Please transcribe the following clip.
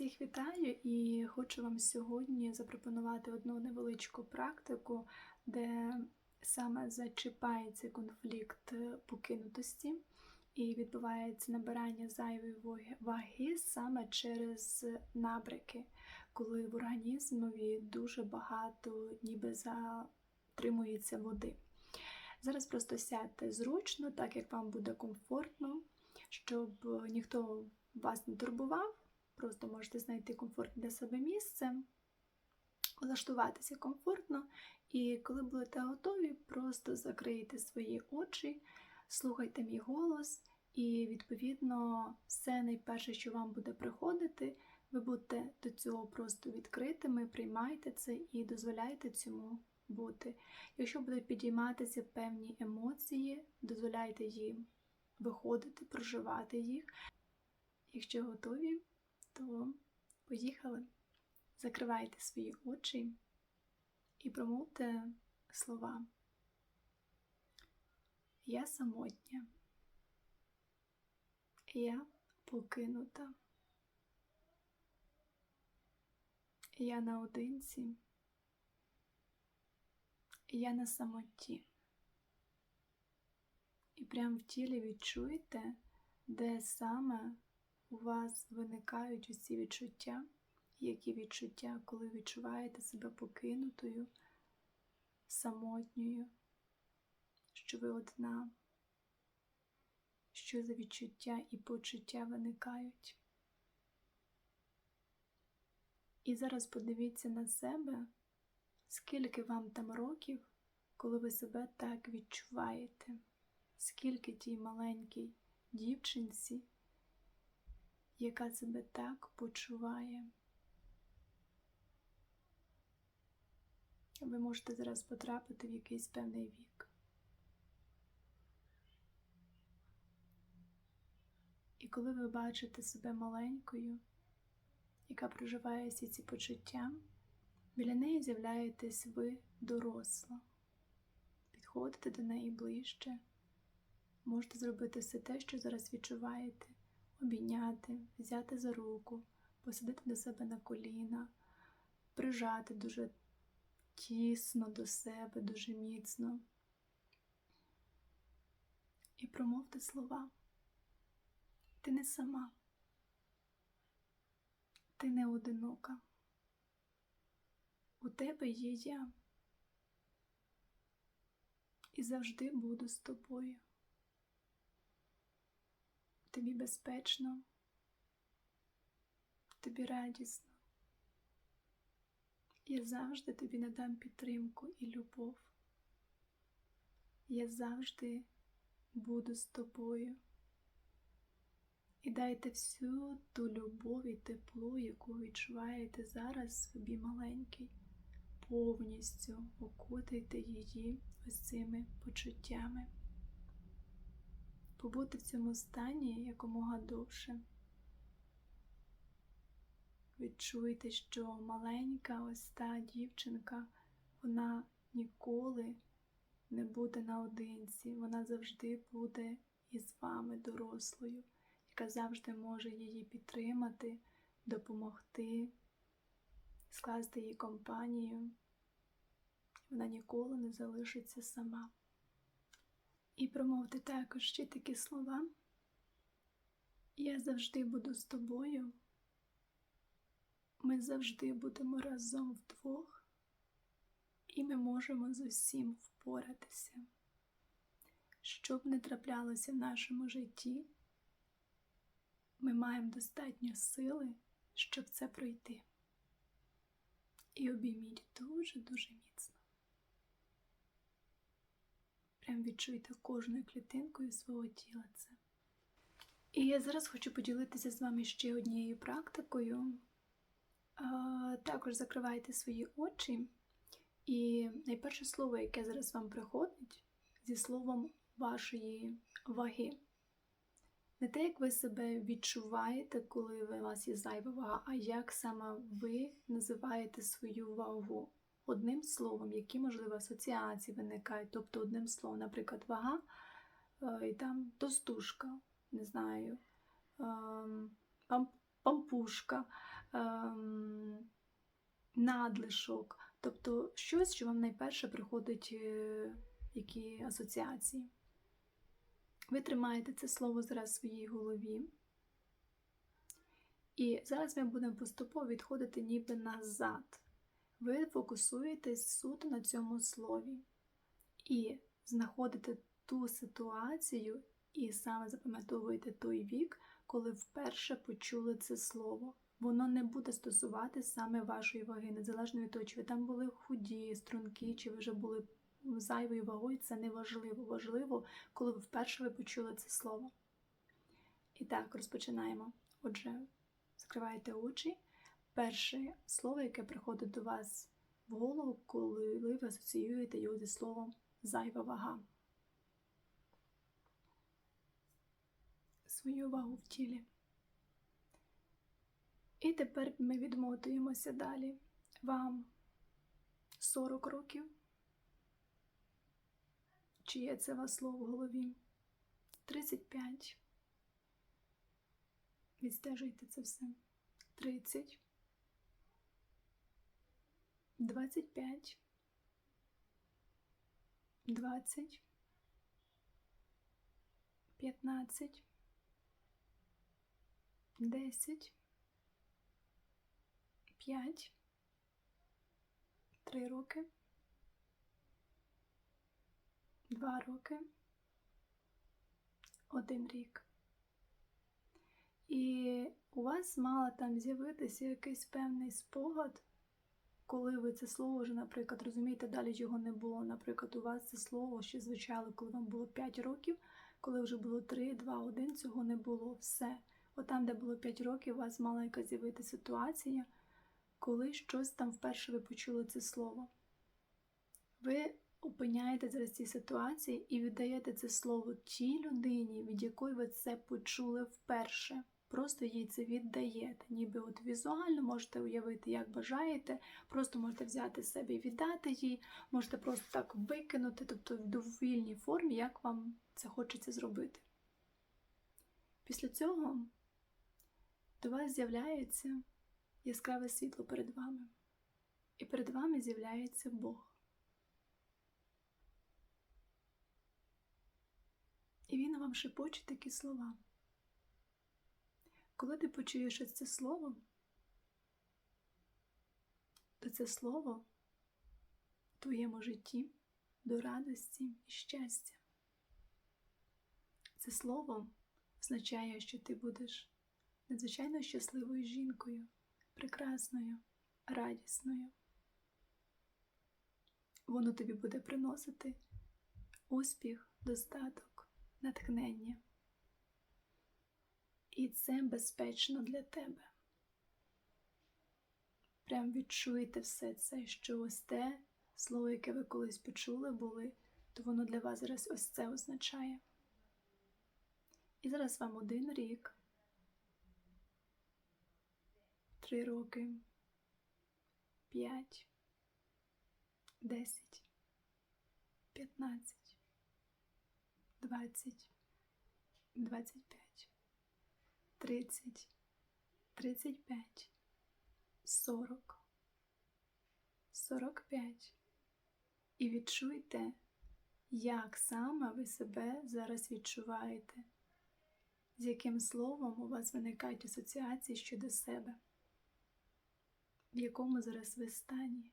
Всіх вітаю і хочу вам сьогодні запропонувати одну невеличку практику, де саме зачіпається конфлікт покинутості і відбувається набирання зайвої ваги- саме через набряки, коли в організмові дуже багато ніби затримується води. Зараз просто сядьте зручно, так як вам буде комфортно, щоб ніхто вас не турбував. Просто можете знайти комфортне для себе місце, влаштуватися комфортно, і коли будете готові, просто закрийте свої очі, слухайте мій голос, і, відповідно, все найперше, що вам буде приходити, ви будете до цього просто відкритими, приймайте це і дозволяйте цьому бути. Якщо будуть підійматися певні емоції, дозволяйте їм виходити, проживати їх. Якщо готові, то поїхали. Закривайте свої очі і промовте слова. Я самотня. Я покинута. Я наодинці. Я на самоті. І прямо в тілі відчуйте, де саме у вас виникають усі відчуття, які відчуття, коли відчуваєте себе покинутою, самотньою, що ви одна, що за відчуття і почуття виникають. І зараз подивіться на себе, скільки вам там років, коли ви себе так відчуваєте, скільки тій маленькій дівчинці яка себе так почуває. Ви можете зараз потрапити в якийсь певний вік. І коли ви бачите себе маленькою, яка проживає всі ці почуття, біля неї з'являєтесь ви доросла. Підходите до неї ближче, можете зробити все те, що зараз відчуваєте обійняти, взяти за руку, посадити до себе на коліна, прижати дуже тісно до себе, дуже міцно. І промовте слова. Ти не сама, ти не одинока. У тебе є я. І завжди буду з тобою тобі безпечно, тобі радісно. Я завжди тобі надам підтримку і любов. Я завжди буду з тобою. І дайте всю ту любов і тепло, яку відчуваєте зараз собі маленький, повністю окутайте її ось цими почуттями побути в цьому стані якомога довше. Відчуйте, що маленька ось та дівчинка, вона ніколи не буде наодинці, вона завжди буде із вами дорослою, яка завжди може її підтримати, допомогти, скласти їй компанію. Вона ніколи не залишиться сама. І промовте також ще такі слова. Я завжди буду з тобою. Ми завжди будемо разом вдвох, і ми можемо з усім впоратися. Що б не траплялося в нашому житті, ми маємо достатньо сили, щоб це пройти. І обійміть дуже-дуже міцно. Прям відчуйте кожною клітинкою свого тіла це. І я зараз хочу поділитися з вами ще однією практикою. Також закривайте свої очі. І найперше слово, яке зараз вам приходить, зі словом вашої ваги. Не те, як ви себе відчуваєте, коли у вас є зайва вага, а як саме ви називаєте свою вагу одним словом, які, можливо, асоціації виникають. Тобто, одним словом, наприклад, вага е, і там тостушка, не знаю, ем, пампушка, ем, надлишок. Тобто щось, що вам найперше приходить е, які асоціації. Ви тримаєте це слово зараз в своїй голові. І зараз ми будемо поступово відходити ніби назад. Ви фокусуєтесь суто на цьому слові. І знаходите ту ситуацію, і саме запам'ятовуєте той вік, коли вперше почули це слово. Воно не буде стосувати саме вашої ваги, незалежно від того, чи ви там були худі, стрункі, чи ви вже були зайвою вагою, це не важливо. Важливо, коли ви вперше ви почули це слово. І так, розпочинаємо. Отже, закриваєте очі. Перше слово, яке приходить до вас в голову, коли ви асоціюєте його зі словом зайва вага. Свою вагу в тілі. І тепер ми відмотуємося далі. Вам 40 років. Чи є це вас слово в голові? 35. Відстежуйте це все. 30. 25. 20. 15. 10. 5. 3 роки. 2 роки. 1 рік. І у вас мало там з'явитися якийсь певний спогад, коли ви це слово вже, наприклад, розумієте, далі його не було. Наприклад, у вас це слово ще звучало, коли вам було 5 років, коли вже було 3, 2, 1, цього не було. Все. От там, де було 5 років, у вас мала якась з'явитися ситуація, коли щось там вперше ви почули це слово. Ви опиняєте зараз цій ситуації і віддаєте це слово тій людині, від якої ви це почули вперше. Просто їй це віддаєте. Ніби от візуально можете уявити, як бажаєте, просто можете взяти себе і віддати їй, можете просто так викинути, тобто в довільній формі, як вам це хочеться зробити. Після цього до вас з'являється яскраве світло перед вами. І перед вами з'являється Бог. І він вам шепоче такі слова. Коли ти почуєш це слово, то це слово в твоєму житті до радості і щастя. Це слово означає, що ти будеш надзвичайно щасливою жінкою, прекрасною, радісною. Воно тобі буде приносити успіх, достаток, натхнення. І це безпечно для тебе. Прям відчуєте все це, що ось те слово, яке ви колись почули були, то воно для вас зараз ось це означає. І зараз вам один рік, три роки, п'ять, десять, п'ятнадцять, двадцять, двадцять п'ять. 30, 35, 40, 45. І відчуйте, як саме ви себе зараз відчуваєте, з яким словом у вас виникають асоціації щодо себе, в якому зараз ви стані.